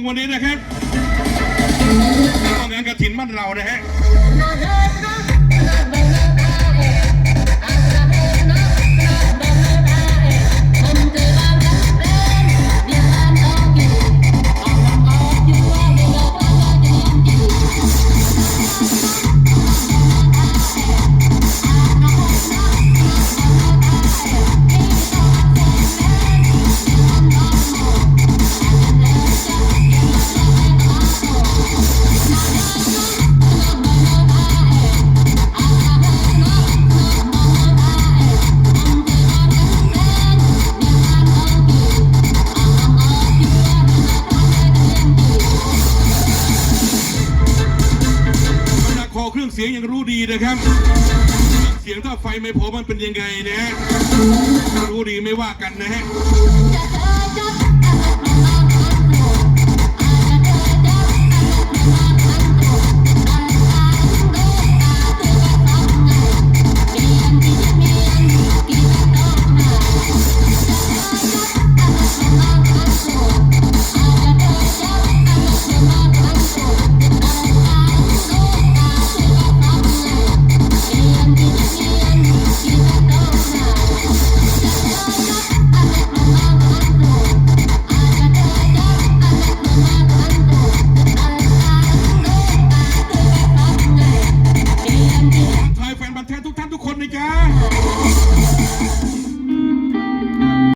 งวันนี้นะครับงานกระถินบ้านเรานะฮะ เสียงยังรู้ดีนะครับ เสียงถ้าไฟไม่พอมันเป็นยังไงนะฮะรู้ดีไม่ว่ากันนะฮะ